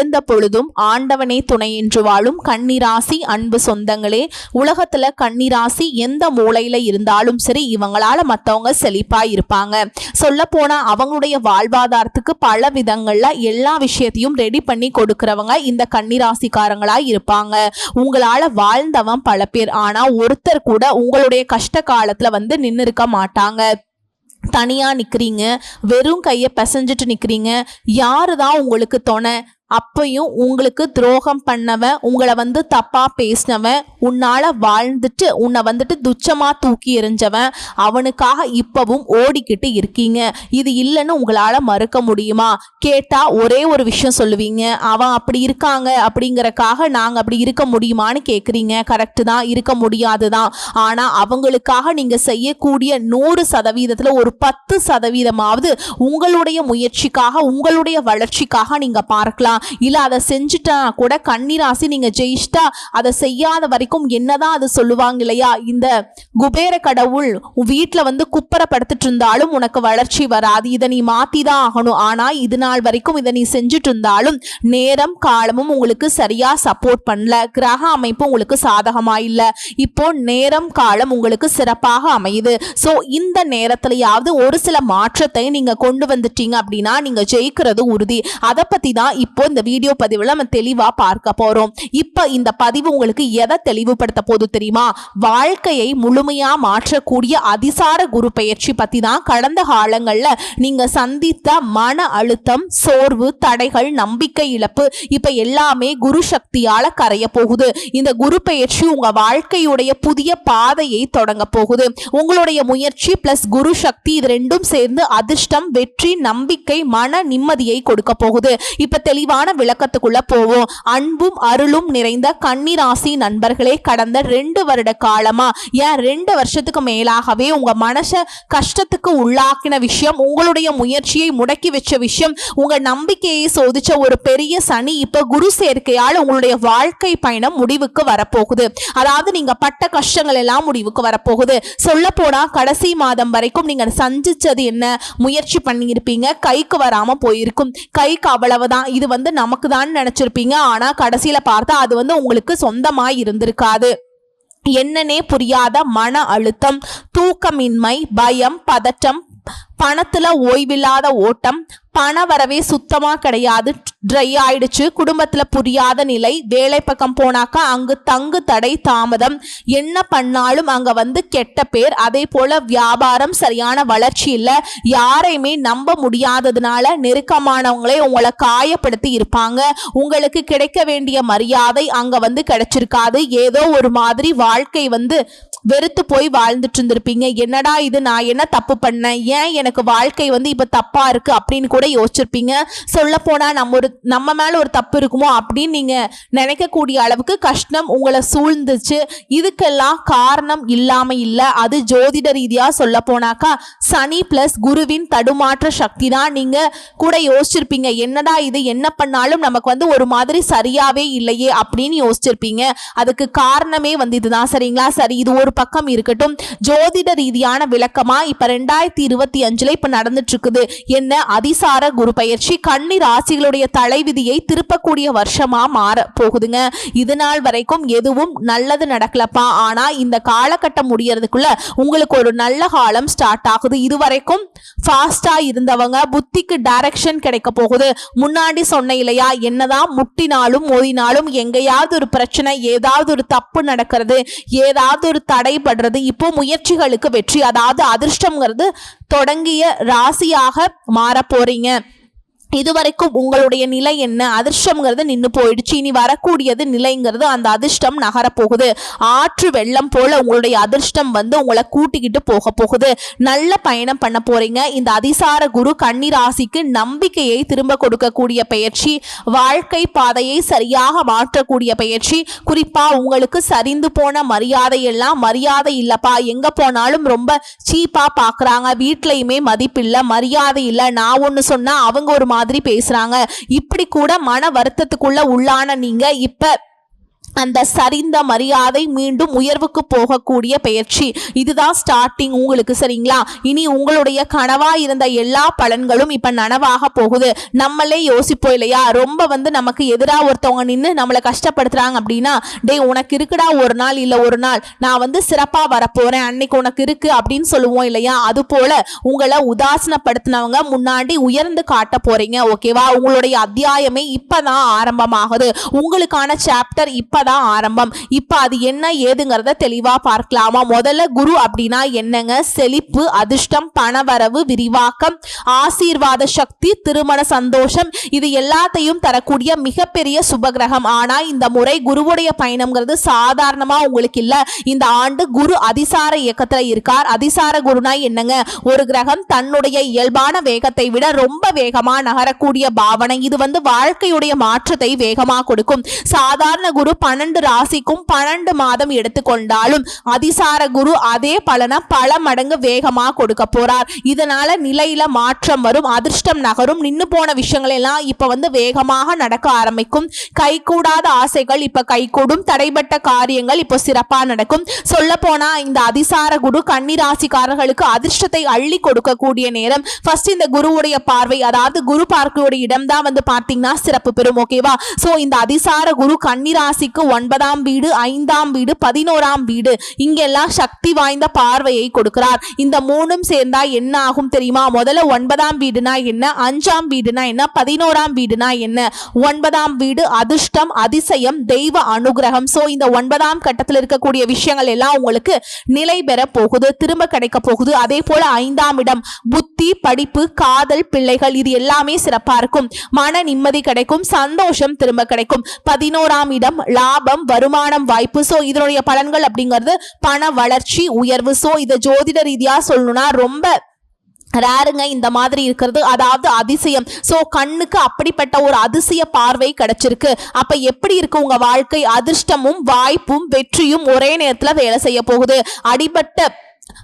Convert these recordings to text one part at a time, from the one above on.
எழுந்த பொழுதும் ஆண்டவனே துணை என்று வாழும் கன்னிராசி அன்பு சொந்தங்களே உலகத்துல கன்னிராசி எந்த மூலையில இருந்தாலும் சரி இவங்களால மத்தவங்க செழிப்பா இருப்பாங்க சொல்ல போனா அவங்களுடைய வாழ்வாதாரத்துக்கு பல விதங்கள்ல எல்லா விஷயத்தையும் ரெடி பண்ணி கொடுக்கறவங்க இந்த கன்னிராசிக்காரங்களா இருப்பாங்க. உங்களால வாழ்ந்தவன் பல பேர். ஆனா ஒருத்தர் கூட உங்களுடைய கஷ்ட காலத்துல வந்து நின்று இருக்க மாட்டாங்க. தனியாக நிற்கிறீங்க வெறும் கையை பிசைஞ்சிட்டு நிற்கிறீங்க யாரு தான் உங்களுக்கு துணை? அப்பையும் உங்களுக்கு துரோகம் பண்ணவன் உங்களை வந்து தப்பா பேசினவன் உன்னால வாழ்ந்துட்டு உன்னை வந்துட்டு துச்சமா தூக்கி எறிஞ்சவன் அவனுக்காக இப்பவும் ஓடிக்கிட்டு இருக்கீங்க. இது இல்லைன்னு உங்களால மறுக்க முடியுமா? கேட்டா ஒரே ஒரு விஷயம் சொல்லுவீங்க. அவன் அப்படி இருக்காங்க அப்படிங்கறக்காக நாங்க அப்படி இருக்க முடியுமான்னு கேக்குறீங்க. கரெக்டு தான். இருக்க முடியாது தான். ஆனா அவங்களுக்காக நீங்க செய்யக்கூடிய நூறு சதவீதத்துல ஒரு பத்து சதவீதமாவது உங்களுடைய முயற்சிக்காக உங்களுடைய வளர்ச்சிக்காக நீங்க பார்க்கலாம். இல்லை அதை செஞ்சுட்டா கூட கன்னிராசி நீங்கள் ஜெயிச்சிட்டா அதை செய்யாத வரைக்கும் என்னதான் அது சொல்லுவாங்க இல்லையா? இந்த குபேர கடவுள் உன் வந்து குப்பரப்படுத்திட்டு இருந்தாலும் உனக்கு வளர்ச்சி வராது. இதை நீ மாற்றி தான் ஆகணும். ஆனால் இது நாள் வரைக்கும் இதை நீ செஞ்சுட்டு இருந்தாலும் நேரம் காலமும் உங்களுக்கு சரியாக சப்போர்ட் பண்ணல. கிரக அமைப்பு உங்களுக்கு சாதகமாக இல்லை. இப்போ நேரம் காலம் உங்களுக்கு சிறப்பாக அமையுது. ஸோ இந்த நேரத்துலையாவது ஒரு சில மாற்றத்தை நீங்கள் கொண்டு வந்துட்டீங்க அப்படின்னா நீங்கள் ஜெயிக்கிறது உறுதி. அதை பற்றி தான் இப்போ இந்த வீடியோ பதிவில் நம்ம தெளிவாக பார்க்க போகிறோம் இப்போ இந்த பதிவு உங்களுக்கு எதை தெளிவுபடுத்த போது தெரியுமா? வாழ்க்கையை முழுமையா மாற்றக்கூடிய அதிசார குரு பயிற்சி பற்றி தான் கடந்த காலங்கள்ல நீங்க சந்தித்த மன அழுத்தம் சோர்வு தடைகள் நம்பிக்கை இழப்பு இப்போ எல்லாமே குரு சக்தியால கரைய போகுது. இந்த குரு பயிற்சி உங்க வாழ்க்கையுடைய புதிய பாதையை தொடங்க போகுது. உங்களுடைய முயற்சி பிளஸ் குரு சக்தி இது ரெண்டும் சேர்ந்து அதிர்ஷ்டம் வெற்றி நம்பிக்கை மன நிம்மதியை கொடுக்க போகுது. இப்ப விரிவான விளக்கத்துக்குள்ள போவோம். அன்பும் அருளும் நிறைந்த கன்னிராசி நண்பர்களே கடந்த ரெண்டு வருட காலமா ஏன் ரெண்டு வருஷத்துக்கு மேலாகவே உங்க மனச கஷ்டத்துக்கு உள்ளாக்கின விஷயம் உங்களுடைய முயற்சியை முடக்கி வச்ச விஷயம் உங்க நம்பிக்கையை சோதிச்ச ஒரு பெரிய சனி இப்ப குரு சேர்க்கையால் உங்களுடைய வாழ்க்கை பயணம் முடிவுக்கு வரப்போகுது. அதாவது நீங்க பட்ட கஷ்டங்கள் எல்லாம் முடிவுக்கு வரப்போகுது. சொல்ல போனா கடைசி மாதம் வரைக்கும் நீங்க சந்திச்சது என்ன? முயற்சி பண்ணியிருப்பீங்க. கைக்கு வராம போயிருக்கும். கைக்கு அவ்வளவுதான். இது வந்து நமக்கு தான் நினைச்சிருப்பீங்க. ஆனா கடைசியில பார்த்தா அது வந்து உங்களுக்கு சொந்தமாக இருந்திருக்காது என்னன்னே புரியாத மன அழுத்தம் தூக்கமின்மை பயம் பதற்றம் பணத்துல ஓய்வில்லாத ஓட்டம் பண வரவே சுத்தமா கிடையாது ட்ரை ஆயிடுச்சு குடும்பத்துல புரியாத நிலை வேலை பக்கம் போனாக்கா அங்கு தங்கு தடை தாமதம். என்ன பண்ணாலும் அங்க வந்து கெட்ட பேர் அதே போல வியாபாரம் சரியான வளர்ச்சி இல்ல யாரையுமே நம்ப முடியாததுனால நெருக்கமானவங்களே உங்களை காயப்படுத்தி இருப்பாங்க. உங்களுக்கு கிடைக்க வேண்டிய மரியாதை அங்க வந்து கிடைச்சிருக்காது. ஏதோ ஒரு மாதிரி வாழ்க்கை வந்து வெறுத்து போய் வாழ்ந்துட்டு இருந்திருப்பீங்க என்னடா இது? நான் என்ன தப்பு பண்ணேன்? ஏன் எனக்கு வாழ்க்கை வந்து இப்ப தப்பா இருக்கு அப்படின்னு கூட யோசிச்சிருப்பீங்க. சொல்ல போனா நம்ம ஒரு நம்ம மேல ஒரு தப்பு இருக்குமோ அப்படின்னு நீங்க நினைக்கக்கூடிய அளவுக்கு கஷ்டம் உங்களை சூழ்ந்துச்சு. இதுக்கெல்லாம் காரணம் இல்லாம இல்ல. அது ஜோதிட ரீதியா சொல்ல போனாக்கா சனி பிளஸ் குருவின் தடுமாற்ற சக்தி தான் நீங்க கூட யோசிச்சிருப்பீங்க. என்னடா இது? என்ன பண்ணாலும் நமக்கு வந்து ஒரு மாதிரி சரியாவே இல்லையே அப்படின்னு யோசிச்சிருப்பீங்க. அதுக்கு காரணமே வந்து இதுதான். சரிங்களா? சரி இது ஒரு ஒரு பக்கம் இருக்கட்டும். ஜோதிட ரீதியான விளக்கமா இப்ப ரெண்டாயிரத்தி இருபத்தி அஞ்சுல இப்ப நடந்துட்டு இருக்குது என்ன? அதிசார குரு பயிற்சி. கன்னி ராசிகளுடைய தலைவிதியை திருப்பக்கூடிய வருஷமா மாற போகுதுங்க இது நாள் வரைக்கும் எதுவும் நல்லது நடக்கலப்பா. ஆனா இந்த காலகட்டம் முடியறதுக்குள்ள உங்களுக்கு ஒரு நல்ல காலம் ஸ்டார்ட் ஆகுது. இது வரைக்கும் ஃபாஸ்டா இருந்தவங்க புத்திக்கு டைரக்ஷன் கிடைக்க போகுது. முன்னாடி சொன்ன இல்லையா? என்னதான் முட்டினாலும் மோதினாலும் எங்கேயாவது ஒரு பிரச்சனை ஏதாவது ஒரு தப்பு நடக்கிறது ஏதாவது ஒரு தடைபடுறது இப்போ முயற்சிகளுக்கு வெற்றி அதாவது அதிர்ஷ்டம்ங்கிறது தொடங்கிய ராசியாக மாற போறீங்க இதுவரைக்கும் உங்களுடைய நிலை என்ன? அதிர்ஷ்டம்ங்கிறது நின்று போயிடுச்சு. இனி வரக்கூடியது நிலைங்கிறது அந்த அதிர்ஷ்டம் நகரப்போகுது. ஆற்று வெள்ளம் போல உங்களுடைய அதிர்ஷ்டம் வந்து உங்களை கூட்டிக்கிட்டு போக போகுது. நல்ல பயணம் பண்ண போறீங்க. இந்த அதிசார குரு கண்ணிராசிக்கு நம்பிக்கையை திரும்ப கொடுக்கக்கூடிய பயிற்சி வாழ்க்கை பாதையை சரியாக மாற்றக்கூடிய பயிற்சி குறிப்பா உங்களுக்கு சரிந்து போன மரியாதை எல்லாம் மரியாதை இல்லப்பா. எங்க போனாலும் ரொம்ப சீப்பா பாக்குறாங்க. வீட்லயுமே மதிப்பில்லை மரியாதை இல்லை. நான் ஒன்று சொன்னா அவங்க ஒரு மாதிரி மாதிரி பேசுறாங்க. இப்படி கூட மன வருத்தத்துக்குள்ள உள்ளான நீங்க இப்ப அந்த சரிந்த மரியாதை மீண்டும் உயர்வுக்கு போகக்கூடிய பயிற்சி. இதுதான் ஸ்டார்டிங் உங்களுக்கு சரிங்களா? இனி உங்களுடைய கனவா இருந்த எல்லா பலன்களும் இப்ப நனவாக போகுது. நம்மளே யோசிப்போம் இல்லையா? ரொம்ப வந்து நமக்கு எதிராக ஒருத்தவங்க நின்று நம்மளை கஷ்டப்படுத்துறாங்க அப்படின்னா டேய் உனக்கு இருக்குடா ஒரு நாள் இல்லை ஒரு நாள். நான் வந்து சிறப்பா வரப்போறேன். அன்னைக்கு உனக்கு இருக்கு அப்படின்னு சொல்லுவோம் இல்லையா? அது போல உங்களை உதாசனப்படுத்தினவங்க முன்னாடி உயர்ந்து காட்ட போறீங்க. ஓகேவா? உங்களுடைய அத்தியாயமே இப்பதான் ஆரம்பமாகுது. உங்களுக்கான சாப்டர் இப்பதான் ஆரம்பம். இப்ப அது என்ன ஏதுங்கிறத தெளிவா பார்க்கலாமா? முதல்ல குரு அப்படின்னா என்னங்க? செழிப்பு அதிர்ஷ்டம் பணவரவு விரிவாக்கம் ஆசீர்வாத சக்தி திருமண சந்தோஷம். இது எல்லாத்தையும் தரக்கூடிய மிகப்பெரிய சுபகிரகம். ஆனா இந்த முறை குருவுடைய பயணம்ங்கிறது சாதாரணமா உங்களுக்கு இல்ல. இந்த ஆண்டு குரு அதிசார இயக்கத்துல இருக்கார். அதிசார குருனா என்னங்க? ஒரு கிரகம் தன்னுடைய இயல்பான வேகத்தை விட ரொம்ப வேகமா நகரக்கூடிய பாவனை. இது வந்து வாழ்க்கையுடைய மாற்றத்தை வேகமா கொடுக்கும். சாதாரண குரு பன்னெண்டு ராசிக்கும் பன்னெண்டு மாதம் எடுத்துக்கொண்டாலும் அதிசார குரு அதே பலனை பல மடங்கு வேகமா கொடுக்க போறார். இதனால நிலையில மாற்றம் வரும் அதிர்ஷ்டம் நகரும். நின்று போன விஷயங்கள் எல்லாம் இப்ப வந்து வேகமாக நடக்க ஆரம்பிக்கும். கைகூடாத ஆசைகள் இப்ப கைகூடும். தடைப்பட்ட காரியங்கள் இப்போ சிறப்பா நடக்கும். சொல்ல போனா இந்த அதிசார குரு கன்னிராசிக்காரர்களுக்கு அதிர்ஷ்டத்தை அள்ளி கொடுக்கக்கூடிய நேரம். ஃபர்ஸ்ட் இந்த குருவுடைய பார்வை அதாவது குரு பார்க்கக்கூடிய இடம் தான் வந்து பார்த்தீங்கன்னா சிறப்பு பெறும் ஓகேவா சோ இந்த அதிசார குரு கன்னிராசிக்கு ஒன்பதாம் வீடு ஐந்தாம் வீடு பதினோராம் வீடு. இங்கெல்லாம் சக்தி வாய்ந்த பார்வையை கொடுக்கிறார். இந்த மூணும் சேர்ந்தா என்ன ஆகும் தெரியுமா? முதல்ல ஒன்பதாம் வீடுனா என்ன? அஞ்சாம் வீடுனா என்ன? பதினோராம் வீடுனா என்ன? ஒன்பதாம் வீடு அதிர்ஷ்டம் அதிசயம் தெய்வ அனுகிரகம். சோ இந்த ஒன்பதாம் கட்டத்தில் இருக்கக்கூடிய விஷயங்கள் எல்லாம் உங்களுக்கு நிலை பெற போகுது திரும்ப கிடைக்க போகுது. அதே போல ஐந்தாம் இடம் புத்தி படிப்பு காதல் பிள்ளைகள் இது எல்லாமே சிறப்பா இருக்கும். மன நிம்மதி கிடைக்கும் சந்தோஷம் திரும்ப கிடைக்கும். பதினோராம் இடம் லாபம் வருமானம் வாய்ப்பு. ஸோ இதனுடைய பலன்கள் அப்படிங்கிறது பண வளர்ச்சி உயர்வு. ஸோ இதை ஜோதிட ரீதியாக சொல்லணும்னா ரொம்ப ரேருங்க இந்த மாதிரி இருக்கிறது. அதாவது அதிசயம். ஸோ கண்ணுக்கு அப்படிப்பட்ட ஒரு அதிசய பார்வை கிடைச்சிருக்கு. அப்ப எப்படி இருக்கு உங்க வாழ்க்கை? அதிர்ஷ்டமும் வாய்ப்பும் வெற்றியும் ஒரே நேரத்தில் வேலை செய்ய போகுது. அடிபட்ட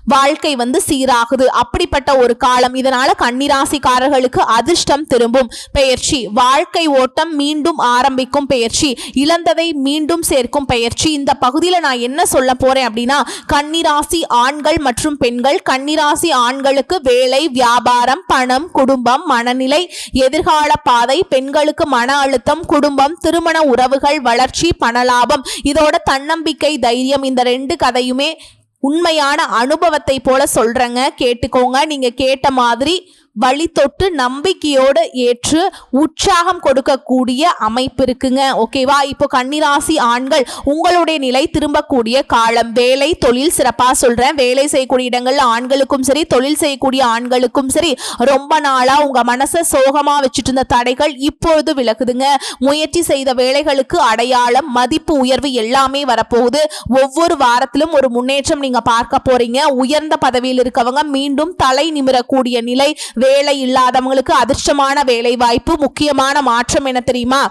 வாழ்க்கை வந்து சீராகுது. அப்படிப்பட்ட ஒரு காலம். இதனால கன்னிராசிக்காரர்களுக்கு அதிர்ஷ்டம் திரும்பும். பெயர்ச்சி. வாழ்க்கை ஓட்டம் மீண்டும் ஆரம்பிக்கும் பெயர்ச்சி. இழந்ததை மீண்டும் சேர்க்கும் பெயர்ச்சி. இந்த பகுதியில் நான் என்ன சொல்ல போறேன் அப்படின்னா கன்னிராசி ஆண்கள் மற்றும் பெண்கள் கன்னிராசி ஆண்களுக்கு வேலை வியாபாரம் பணம் குடும்பம் மனநிலை எதிர்கால பாதை பெண்களுக்கு மன அழுத்தம் குடும்பம் திருமண உறவுகள் வளர்ச்சி பணலாபம் இதோட தன்னம்பிக்கை தைரியம் இந்த ரெண்டு கதையுமே உண்மையான அனுபவத்தை போல சொல்றேங்க. கேட்டுக்கோங்க. நீங்க கேட்ட மாதிரி வழி தொட்டு நம்பிக்கையோடு ஏற்று உற்சாகம் கொடுக்கக்கூடிய அமைப்பு இருக்குங்க. ஓகேவா இப்போ கன்னிராசி ஆண்கள் உங்களுடைய நிலை திரும்பக்கூடிய காலம். வேலை தொழில் சிறப்பாக சொல்கிறேன் வேலை செய்யக்கூடிய இடங்களில் ஆண்களுக்கும் சரி தொழில் செய்யக்கூடிய ஆண்களுக்கும் சரி ரொம்ப நாளாக உங்கள் மனசை சோகமாக வச்சுட்டு இருந்த தடைகள் இப்பொழுது விலகுதுங்க. முயற்சி செய்த வேலைகளுக்கு அடையாளம் மதிப்பு உயர்வு எல்லாமே வரப்போகுது. ஒவ்வொரு வாரத்திலும் ஒரு முன்னேற்றம் நீங்க பார்க்க போறீங்க. உயர்ந்த பதவியில் இருக்கவங்க மீண்டும் தலை நிமிரக்கூடிய நிலை வேலை இல்லாதவங்களுக்கு அதிர்ஷ்டமான வேலை வாய்ப்பு முக்கியமான மாற்றம் என தெரியுமா?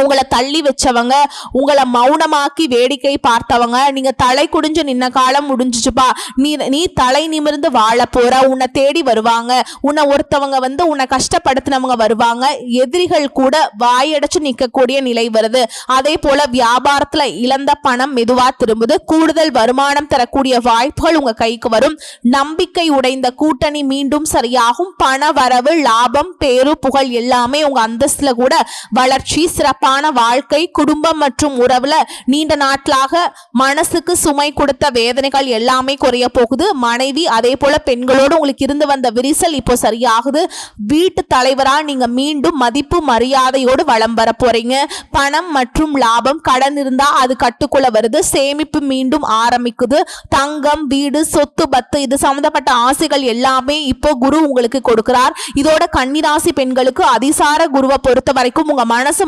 உங்களை தள்ளி வச்சவங்க உங்களை மௌனமாக்கி வேடிக்கை பார்த்தவங்க நீங்க தலை குடிஞ்சு நின்ன காலம் முடிஞ்சிச்சுப்பா. நீ நீ தலை நிமிர்ந்து வாழ போற உன்னை தேடி வருவாங்க. உன்னை ஒருத்தவங்க வந்து உன்னை கஷ்டப்படுத்தினவங்க வருவாங்க. எதிரிகள் கூட வாயடைச்சு நிற்கக்கூடிய நிலை வருது. அதே போல வியாபாரத்துல இழந்த பணம் மெதுவா திரும்புது. கூடுதல் வருமானம் தரக்கூடிய வாய்ப்புகள் உங்க கைக்கு வரும். நம்பிக்கை உடைந்த கூட்டணி மீண்டும் சரியாகும். பண வரவு லாபம் பேரு புகழ் எல்லாமே உங்க அந்தஸ்துல கூட வளர்ச்சி சிறப்பு சிறப்பான வாழ்க்கை குடும்பம் மற்றும் உறவுல நீண்ட நாட்களாக மனசுக்கு சுமை கொடுத்த வேதனைகள் எல்லாமே குறைய போகுது. மனைவி அதே போல பெண்களோடு உங்களுக்கு இருந்து வந்த விரிசல் இப்போ சரியாகுது. வீட்டு தலைவரா நீங்க மீண்டும் மதிப்பு மரியாதையோடு வளம் வர போறீங்க. பணம் மற்றும் லாபம் கடன் இருந்தா அது கட்டுக்குள்ள வருது. சேமிப்பு மீண்டும் ஆரம்பிக்குது. தங்கம் வீடு சொத்து பத்து இது சம்பந்தப்பட்ட ஆசைகள் எல்லாமே இப்போ குரு உங்களுக்கு கொடுக்கிறார். இதோட கன்னிராசி பெண்களுக்கு அதிசார குருவை பொறுத்த வரைக்கும் உங்க மனசு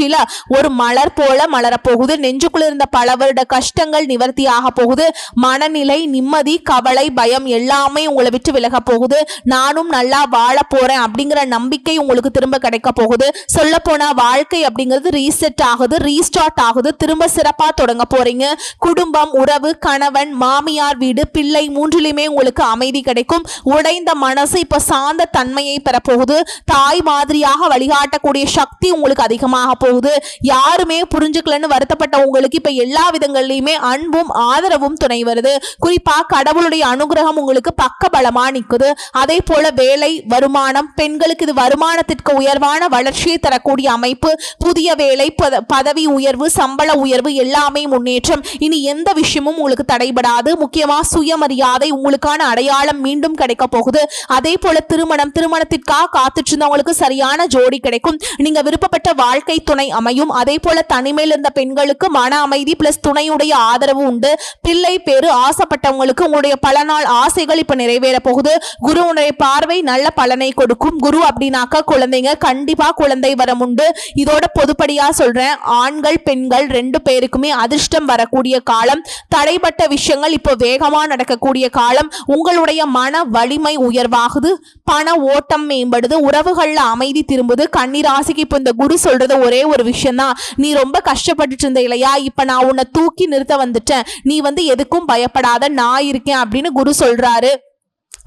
மகிழ்ச்சியில ஒரு மலர் போல மலரப் போகுது. நெஞ்சுக்குள்ள இருந்த பல வருட கஷ்டங்கள் நிவர்த்தி ஆக போகுது. மனநிலை நிம்மதி கவலை பயம் எல்லாமே உங்களை விட்டு விலக போகுது. நானும் நல்லா வாழ போறேன் அப்படிங்கிற நம்பிக்கை உங்களுக்கு திரும்ப கிடைக்க போகுது. சொல்ல போனா வாழ்க்கை அப்படிங்கிறது ரீசெட் ஆகுது ரீஸ்டார்ட் ஆகுது. திரும்ப சிறப்பா தொடங்க போறீங்க. குடும்பம் உறவு கணவன் மாமியார் வீடு பிள்ளை மூன்றிலுமே உங்களுக்கு அமைதி கிடைக்கும். உடைந்த மனசு இப்ப சாந்த தன்மையை பெறப்போகுது தாய் மாதிரியாக வழிகாட்டக்கூடிய சக்தி உங்களுக்கு அதிகமாக போகுது. போகுது யாருமே புரிஞ்சுக்கலன்னு வருத்தப்பட்ட உங்களுக்கு இப்ப எல்லா விதங்கள்லையுமே அன்பும் ஆதரவும் துணை வருது. குறிப்பாக கடவுளுடைய அனுகிரகம் உங்களுக்கு பக்க பலமாக நிற்குது அதே போல வேலை வருமானம் பெண்களுக்கு இது வருமானத்திற்கு உயர்வான வளர்ச்சியை தரக்கூடிய அமைப்பு புதிய வேலை பதவி உயர்வு சம்பள உயர்வு எல்லாமே முன்னேற்றம். இனி எந்த விஷயமும் உங்களுக்கு தடைபடாது. முக்கியமாக சுயமரியாதை உங்களுக்கான அடையாளம் மீண்டும் கிடைக்க போகுது. அதே போல திருமணம் திருமணத்திற்காக காத்துட்டு இருந்தவங்களுக்கு சரியான ஜோடி கிடைக்கும். நீங்க விருப்பப்பட்ட வாழ்க்கை துணை துணை அமையும். அதே போல தனிமையில் இருந்த பெண்களுக்கு மன அமைதி பிளஸ் துணையுடைய ஆதரவு உண்டு. பிள்ளை பேரு ஆசைப்பட்டவங்களுக்கு உங்களுடைய பல நாள் ஆசைகள் இப்ப நிறைவேற போகுது. குருவுடைய பார்வை நல்ல பலனை கொடுக்கும். குரு அப்படின்னாக்கா குழந்தைங்க கண்டிப்பா குழந்தை வரம் உண்டு. இதோட பொதுப்படியா சொல்றேன் ஆண்கள் பெண்கள் ரெண்டு பேருக்குமே அதிர்ஷ்டம் வரக்கூடிய காலம். தடைப்பட்ட விஷயங்கள் இப்போ வேகமா நடக்கக்கூடிய காலம். உங்களுடைய மன வலிமை உயர்வாகுது. பண ஓட்டம் மேம்படுது. உறவுகள்ல அமைதி திரும்புது. கன்னிராசிக்கு இப்போ இந்த குரு சொல்றது ஒரே ஒரு விஷயம்தான் நீ ரொம்ப கஷ்டப்பட்டுட்டு இருந்த இல்லையா? இப்போ நான் உன்னை தூக்கி நிறுத்த வந்துட்டேன். நீ வந்து எதுக்கும் பயப்படாத நான் இருக்கேன் அப்படின்னு குரு சொல்றாரு.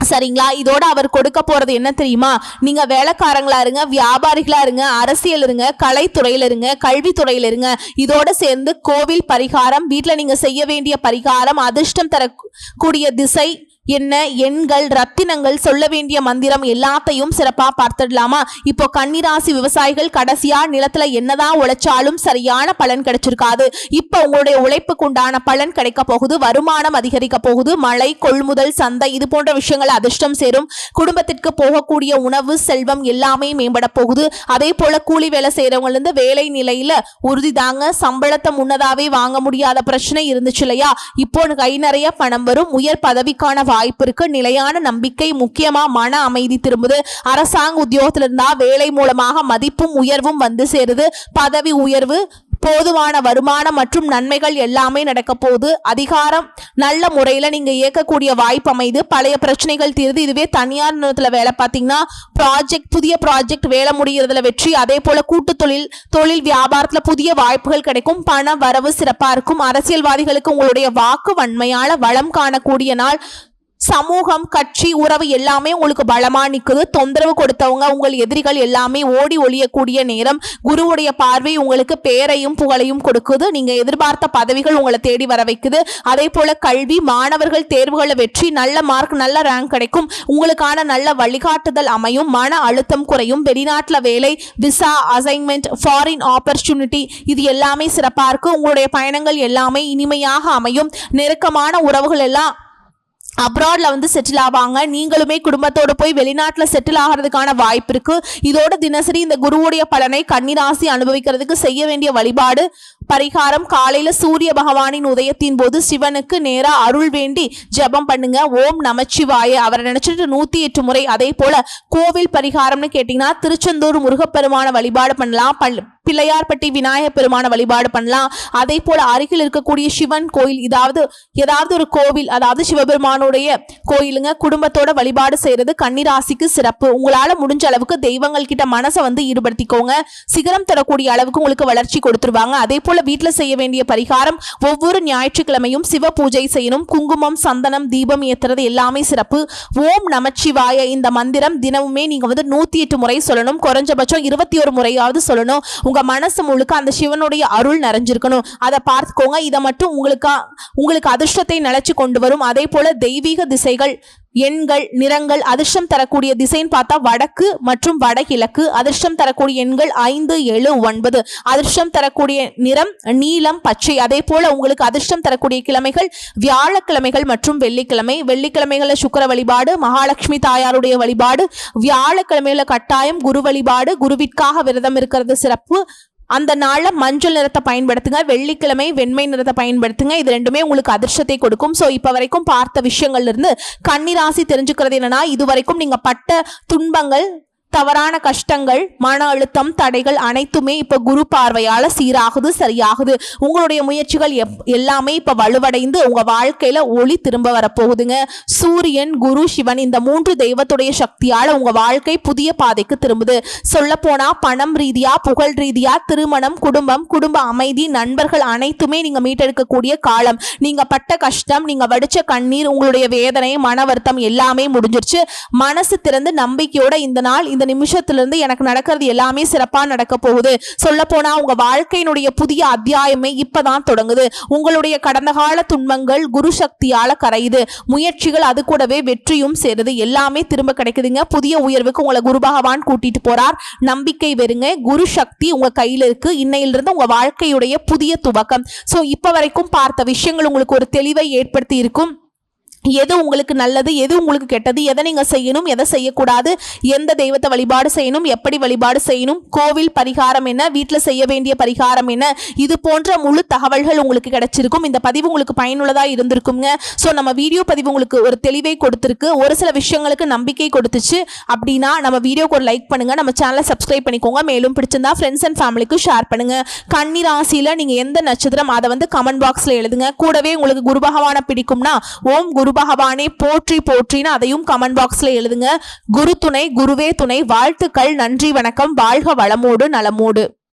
சரிங்களா? இதோட அவர் கொடுக்க போறது என்ன தெரியுமா? நீங்க வேலைக்காரங்களா இருங்க வியாபாரிகளா இருங்க அரசியல் இருங்க கலைத்துறையில இருங்க கல்வித்துறையில இருங்க. இதோட சேர்ந்து கோவில் பரிகாரம் வீட்டில் நீங்க செய்ய வேண்டிய பரிகாரம் அதிர்ஷ்டம் தரக்கூடிய திசை என்ன எண்கள் ரத்தினங்கள் சொல்ல வேண்டிய மந்திரம் எல்லாத்தையும் சிறப்பா பார்த்துடலாமா? இப்போ கன்னிராசி விவசாயிகள் கடைசியா நிலத்துல என்னதான் உழைச்சாலும் சரியான பலன் கிடைச்சிருக்காது. இப்போ உங்களுடைய உழைப்புக்கு உண்டான பலன் கிடைக்க போகுது வருமானம் அதிகரிக்க போகுது மழை கொள்முதல் சந்தை இது போன்ற விஷயங்கள் அதிர்ஷ்டம் சேரும். குடும்பத்திற்கு போகக்கூடிய உணவு செல்வம் எல்லாமே மேம்பட போகுது. அதே போல கூலி வேலை செய்யறவங்க இருந்து வேலை நிலையில உறுதிதாங்க சம்பளத்தை முன்னதாவே வாங்க முடியாத பிரச்சனை இருந்துச்சு இல்லையா? இப்போ கை நிறைய பணம் வரும் உயர் பதவிக்கான வாய்ப்பு இருக்கு நிலையான நம்பிக்கை முக்கியமா மன அமைதி திரும்புது. அரசாங்க உத்தியோகத்துல இருந்தா வேலை மூலமாக மதிப்பும் உயர்வும் வந்து சேருது. பதவி உயர்வு போதுமான வருமானம் மற்றும் நன்மைகள் எல்லாமே நடக்க போகுது. அதிகாரம் நல்ல முறையில் நீங்க இயக்கக்கூடிய வாய்ப்பு அமைது. பழைய பிரச்சனைகள் தீருது. இதுவே தனியார் நிறுவனத்தில் வேலை பார்த்தீங்கன்னா ப்ராஜெக்ட் புதிய ப்ராஜெக்ட் வேலை முடிகிறதுல வெற்றி அதே போல கூட்டு தொழில் தொழில் வியாபாரத்தில் புதிய வாய்ப்புகள் கிடைக்கும். பண வரவு சிறப்பாக இருக்கும். அரசியல்வாதிகளுக்கு உங்களுடைய வாக்கு வன்மையால் வளம் காணக்கூடிய நாள். சமூகம் கட்சி உறவு எல்லாமே உங்களுக்கு பலமா நிற்குது தொந்தரவு கொடுத்தவங்க உங்கள் எதிரிகள் எல்லாமே ஓடி ஒழியக்கூடிய நேரம். குருவுடைய பார்வை உங்களுக்கு பேரையும் புகழையும் கொடுக்குது. நீங்க எதிர்பார்த்த பதவிகள் உங்களை தேடி வர வைக்குது. அதே போல கல்வி மாணவர்கள் தேர்வுகளை வெற்றி நல்ல மார்க் நல்ல ரேங்க் கிடைக்கும். உங்களுக்கான நல்ல வழிகாட்டுதல் அமையும். மன அழுத்தம் குறையும். வெளிநாட்டில் வேலை விசா அசைன்மெண்ட் ஃபாரின் ஆப்பர்ச்சுனிட்டி இது எல்லாமே சிறப்பாக இருக்கு. உங்களுடைய பயணங்கள் எல்லாமே இனிமையாக அமையும். நெருக்கமான உறவுகள் எல்லாம் அப்ராட்ல வந்து செட்டில் ஆவாங்க. நீங்களுமே குடும்பத்தோடு போய் வெளிநாட்டில் செட்டில் ஆகிறதுக்கான வாய்ப்பு இருக்கு. இதோட தினசரி இந்த குருவுடைய பலனை கன்னிராசி அனுபவிக்கிறதுக்கு செய்ய வேண்டிய வழிபாடு பரிகாரம் காலையில சூரிய பகவானின் உதயத்தின் போது சிவனுக்கு நேரா அருள் வேண்டி ஜெபம் பண்ணுங்க. ஓம் நமச்சிவாய. அவரை நினைச்சிட்டு நூத்தி எட்டு முறை அதே போல கோவில் பரிகாரம்னு கேட்டீங்கன்னா திருச்செந்தூர் முருகப்பெருமான வழிபாடு பண்ணலாம். பிள்ளையார்பட்டி விநாயகர் பெருமான வழிபாடு பண்ணலாம். அதே போல அருகில் இருக்கக்கூடிய சிவன் கோயில் இதாவது ஏதாவது ஒரு கோவில் அதாவது சிவபெருமானுடைய கோயிலுங்க குடும்பத்தோட வழிபாடு செய்யறது கன்னிராசிக்கு சிறப்பு. உங்களால முடிஞ்ச அளவுக்கு தெய்வங்கள் கிட்ட மனசை வந்து ஈடுபடுத்திக்கோங்க. சிகரம் தரக்கூடிய அளவுக்கு உங்களுக்கு வளர்ச்சி கொடுத்துருவாங்க. அதே போல வீட்டுல செய்ய வேண்டிய பரிகாரம் ஒவ்வொரு ஞாயிற்றுக்கிழமையும் சிவ பூஜை செய்யணும். குங்குமம் சந்தனம் தீபம் ஏத்துறது எல்லாமே சிறப்பு. ஓம் நமச்சிவாய இந்த மந்திரம் தினமுமே நீங்க வந்து நூத்தி எட்டு முறை சொல்லணும். குறைஞ்சபட்சம் இருபத்தி ஒரு முறையாவது சொல்லணும். உங்க மனசு முழுக்க அந்த சிவனுடைய அருள் நிறைஞ்சிருக்கணும். அதை பார்த்துக்கோங்க. இதை மட்டும் உங்களுக்கு உங்களுக்கு அதிர்ஷ்டத்தை நிலைச்சு கொண்டு வரும். அதே போல தெய்வீக திசைகள் எண்கள் நிறங்கள் அதிர்ஷ்டம் தரக்கூடிய திசைன்னு பார்த்தா வடக்கு மற்றும் வடகிழக்கு. அதிர்ஷ்டம் தரக்கூடிய எண்கள் ஐந்து ஏழு ஒன்பது. அதிர்ஷ்டம் தரக்கூடிய நிறம் நீலம் பச்சை. அதே போல உங்களுக்கு அதிர்ஷ்டம் தரக்கூடிய கிழமைகள் வியாழக்கிழமைகள் மற்றும் வெள்ளிக்கிழமை. வெள்ளிக்கிழமைகளில் சுக்கிர வழிபாடு மகாலட்சுமி தாயாருடைய வழிபாடு வியாழக்கிழமையில கட்டாயம் குரு வழிபாடு குருவிற்காக விரதம் இருக்கிறது சிறப்பு. அந்த நாளில் மஞ்சள் நிறத்தை பயன்படுத்துங்க வெள்ளிக்கிழமை வெண்மை நிறத்தை பயன்படுத்துங்க. இது ரெண்டுமே உங்களுக்கு அதிர்ஷ்டத்தை கொடுக்கும். ஸோ இப்போ வரைக்கும் பார்த்த விஷயங்கள்லேருந்து கன்னிராசி தெரிஞ்சுக்கிறது என்னன்னா இது வரைக்கும் நீங்கள் பட்ட துன்பங்கள் தவறான கஷ்டங்கள் மன அழுத்தம் தடைகள் அனைத்துமே இப்ப குரு பார்வையால சீராகுது சரியாகுது. உங்களுடைய முயற்சிகள் எப்- எல்லாமே இப்ப வலுவடைந்து உங்க வாழ்க்கையில ஒளி திரும்ப வரப்போகுதுங்க. சூரியன் குரு சிவன் இந்த மூன்று தெய்வத்துடைய சக்தியால உங்க வாழ்க்கை புதிய பாதைக்கு திரும்புது. சொல்ல போனா பணம் ரீதியா புகழ் ரீதியா திருமணம் குடும்பம் குடும்ப அமைதி நண்பர்கள் அனைத்துமே நீங்க மீட்டெடுக்கக்கூடிய காலம். நீங்க பட்ட கஷ்டம் நீங்க வடிச்ச கண்ணீர் உங்களுடைய வேதனை மன வருத்தம் எல்லாமே முடிஞ்சிருச்சு. மனசு திறந்து நம்பிக்கையோட இந்த நாள் இந்த நிமிஷத்துலேருந்து எனக்கு நடக்கிறது எல்லாமே சிறப்பாக நடக்க போகுது. சொல்ல போனால் உங்கள் வாழ்க்கையினுடைய புதிய அத்தியாயமே இப்பதான் தொடங்குது. உங்களுடைய கடந்த கால துன்பங்கள் குரு சக்தியால் கரையுது. முயற்சிகள் அது கூடவே வெற்றியும் சேருது. எல்லாமே திரும்ப கிடைக்குதுங்க. புதிய உயர்வுக்கு உங்களை குரு பகவான் கூட்டிட்டு போறார். நம்பிக்கை வெறுங்க. குரு சக்தி உங்க கையில் இருக்கு. இன்னையிலிருந்து உங்க வாழ்க்கையுடைய புதிய துவக்கம். ஸோ இப்போ வரைக்கும் பார்த்த விஷயங்கள் உங்களுக்கு ஒரு தெளிவை ஏற்படுத்தி இருக்கும். எது உங்களுக்கு நல்லது எது உங்களுக்கு கெட்டது எதை நீங்கள் செய்யணும் எதை செய்யக்கூடாது எந்த தெய்வத்தை வழிபாடு செய்யணும் எப்படி வழிபாடு செய்யணும் கோவில் பரிகாரம் என்ன வீட்டில் செய்ய வேண்டிய பரிகாரம் என்ன இது போன்ற முழு தகவல்கள் உங்களுக்கு கிடைச்சிருக்கும். இந்த பதிவு உங்களுக்கு பயனுள்ளதாக இருந்திருக்குங்க ஸோ நம்ம வீடியோ பதிவு உங்களுக்கு ஒரு தெளிவை கொடுத்துருக்கு. ஒரு சில விஷயங்களுக்கு நம்பிக்கை கொடுத்துச்சு அப்படின்னா நம்ம வீடியோக்கு ஒரு லைக் பண்ணுங்கள் நம்ம சேனலை சப்ஸ்கிரைப் பண்ணிக்கோங்க. மேலும் பிடிச்சிருந்தா ஃப்ரெண்ட்ஸ் அண்ட் ஃபேமிலிக்கு ஷேர் பண்ணுங்க. கன்னி ராசியில் நீங்கள் எந்த நட்சத்திரம் அதை வந்து கமெண்ட் பாக்ஸில் எழுதுங்க. கூடவே உங்களுக்கு குரு பகவானை பிடிக்கும்னா ஓம் குரு பகவானே போற்றி போற்றின்னு அதையும் கமெண்ட் பாக்ஸ்ல எழுதுங்க. குரு துணை குருவே துணை வாழ்த்துக்கள் நன்றி வணக்கம் வாழ்க வளமோடு நலமோடு.